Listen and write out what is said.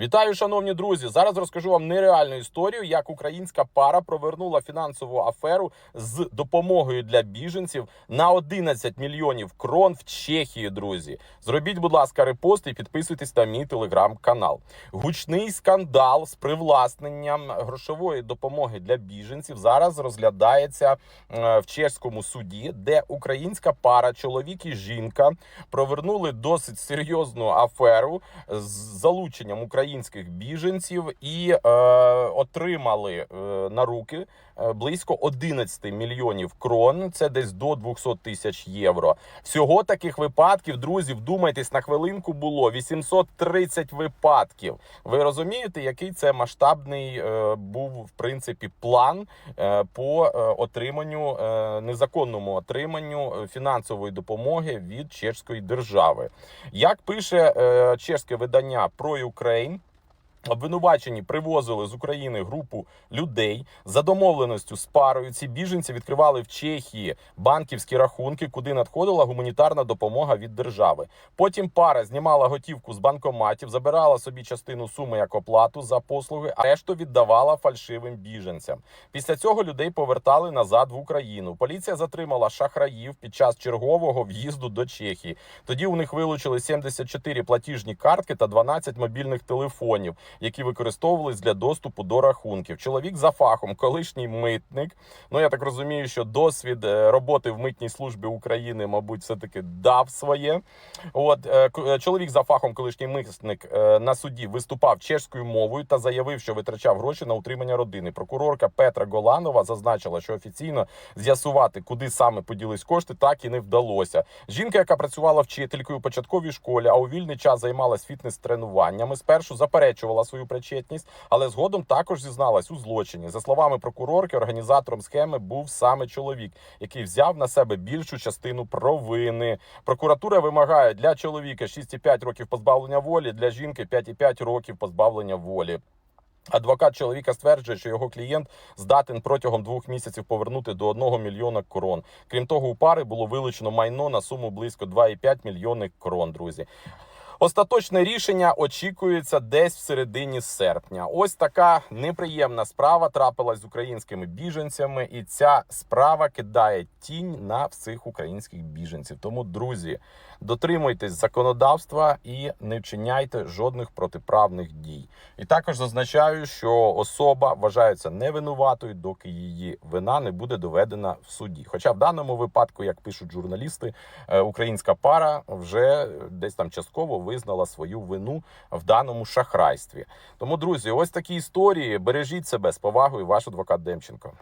Вітаю, шановні друзі! Зараз розкажу вам нереальну історію, як українська пара провернула фінансову аферу з допомогою для біженців на 11 мільйонів крон в Чехії. Друзі, зробіть, будь ласка, репост і підписуйтесь на мій телеграм-канал. Гучний скандал з привласненням грошової допомоги для біженців зараз розглядається е, в чеському суді, де українська пара, чоловік і жінка, провернули досить серйозну аферу з залученням українських біженців і е, отримали е, на руки е, близько 11 мільйонів крон. Це десь до 200 тисяч євро. Всього таких випадків, друзі, вдумайтесь на хвилинку. Було 830 випадків. Ви розумієте, який це масштабний е, був в принципі план е, по е, отриманню е, незаконному отриманню е, фінансової допомоги від чешської держави. Як пише е, чешське видання про Україн. Обвинувачені привозили з України групу людей за домовленістю з парою. Ці біженці відкривали в Чехії банківські рахунки, куди надходила гуманітарна допомога від держави. Потім пара знімала готівку з банкоматів, забирала собі частину суми як оплату за послуги, а решту віддавала фальшивим біженцям. Після цього людей повертали назад в Україну. Поліція затримала шахраїв під час чергового в'їзду до Чехії. Тоді у них вилучили 74 платіжні картки та 12 мобільних телефонів які використовувались для доступу до рахунків. Чоловік за фахом, колишній митник. Ну я так розумію, що досвід е, роботи в митній службі України, мабуть, все таки дав своє. От е, е, чоловік за фахом, колишній митник на суді виступав чешською мовою та заявив, що витрачав гроші на утримання родини. Прокурорка Петра Голанова зазначила, що офіційно з'ясувати, куди саме поділись кошти, так і не вдалося. Жінка, яка працювала вчителькою у початковій школі, а у вільний час займалась фітнес-тренуваннями, спершу заперечувала свою причетність, але згодом також зізналась у злочині. За словами прокурорки, організатором схеми був саме чоловік, який взяв на себе більшу частину провини. Прокуратура вимагає для чоловіка 6,5 років позбавлення волі, для жінки 5,5 років позбавлення волі. Адвокат чоловіка стверджує, що його клієнт здатен протягом двох місяців повернути до 1 мільйона крон. Крім того, у пари було вилучено майно на суму близько 2,5 мільйони крон. Друзі. Остаточне рішення очікується десь в середині серпня. Ось така неприємна справа трапилась з українськими біженцями, і ця справа кидає тінь на всіх українських біженців. Тому, друзі, дотримуйтесь законодавства і не вчиняйте жодних протиправних дій. І також зазначаю, що особа вважається невинуватою, доки її вина не буде доведена в суді. Хоча в даному випадку, як пишуть журналісти, е, українська пара вже десь там частково визнала свою вину в даному шахрайстві. Тому, друзі, ось такі історії. Бережіть себе з повагою, ваш адвокат Демченко.